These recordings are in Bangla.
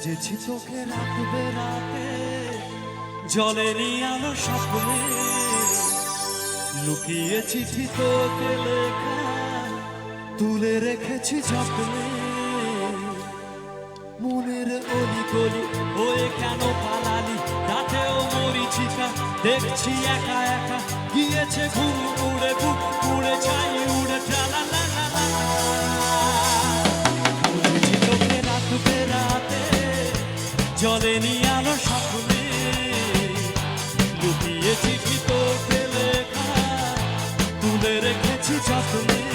বুঝেছি তোকে রাখবে রাতে। জলেনি আলো স্বপ্নে। লুকিয়ে চিঠি তোকে লেখা, তুলে রেখেছি যত্নে। মনের অলি গলি হয়ে কেন পালালি? তাতেও মরিচিকা দেখছি একা একা, গিয়েছে ঘুম জলেনি আলো স্বপ্নে। লুকিয়েছি ভিতর লেখা তুলে রেখেছি যত্নে।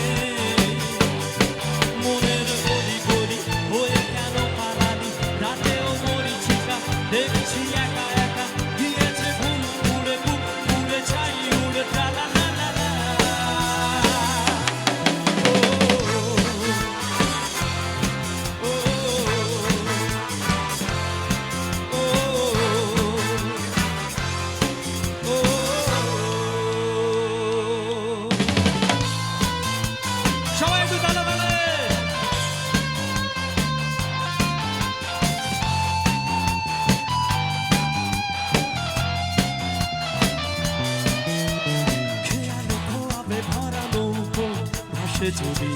হাসে ছবি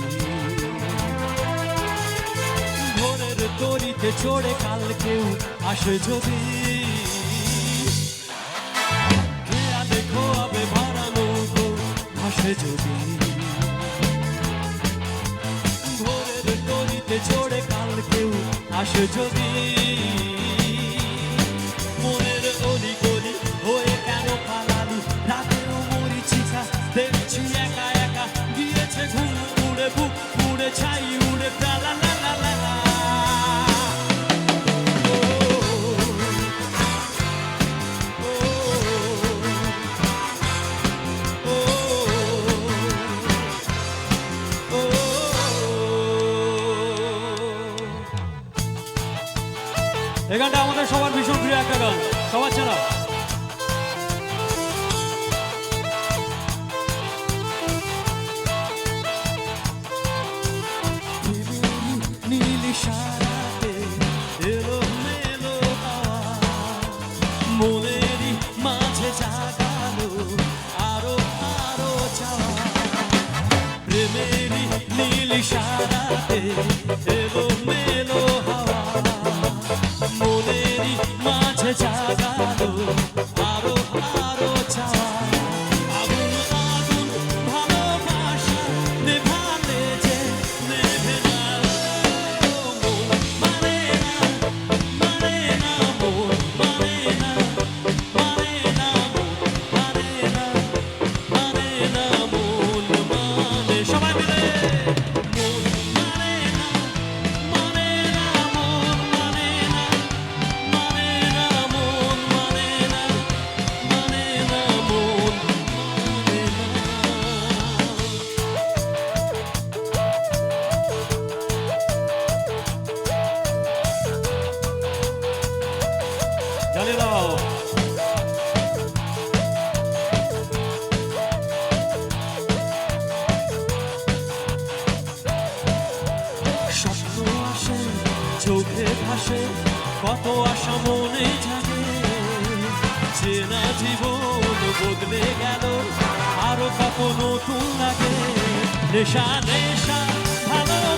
ভোরের তরিতে চড়ে কাল কেউ আসে যদি। দেখো আবে ভাড়ানো ভাসে যদি। ভোরের তরিতে চড়ে কাল কেউ আসে যদি। এলো মেলো হাওয়া মনেরই মাঝে জাগা চোখে ভাসে, কত আশা মনে জাগে। চেনা জীবন বদলে গেল, আরও কত নতুন লাগে। নেশা নেশা ভালো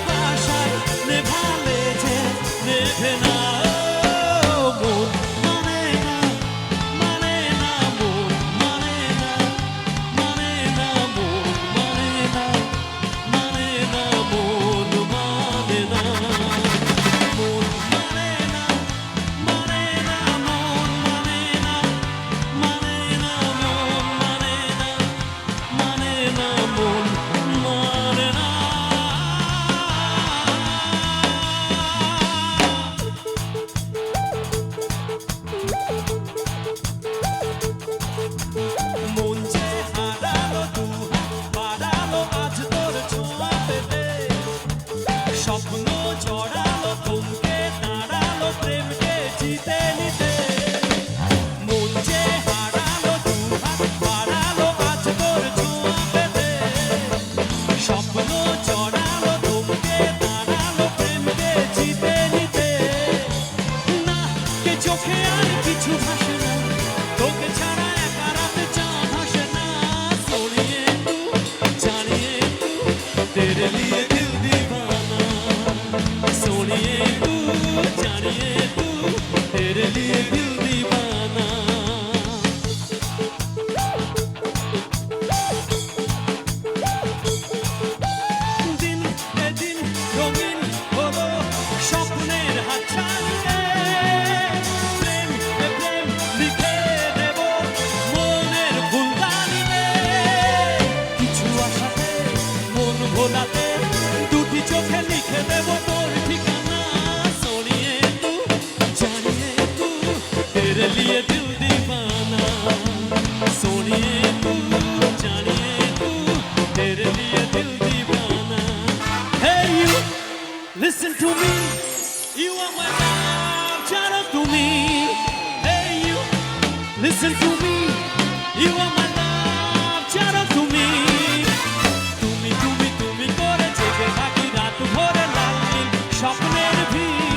तेरे लिए दिल दीवाना सोनिए तू जानिए तू तेरे लिए दिल दीवाना Hey you, listen to me, you are my love, child to me. Hey you, listen to me, you are my love, child to me. তুমি তুমি তুমি করে জেগে থাকি রাত ভরে লাল স্বপ্নের ভিড়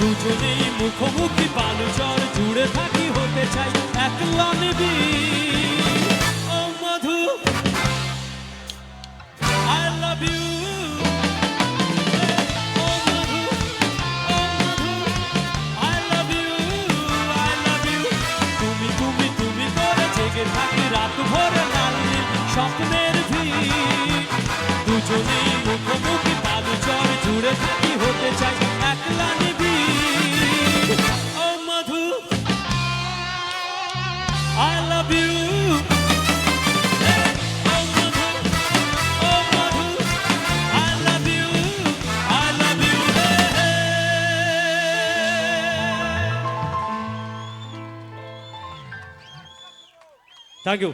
দুজনেই মুখোমুখি বালু চড়ে জুড়ে থাকি হতে চাই একলা নিবি রাত স্বপ্নের ভিড়। দুজনেই মুখোমুখি বালু চর জুড়ে থাকি താങ്ക്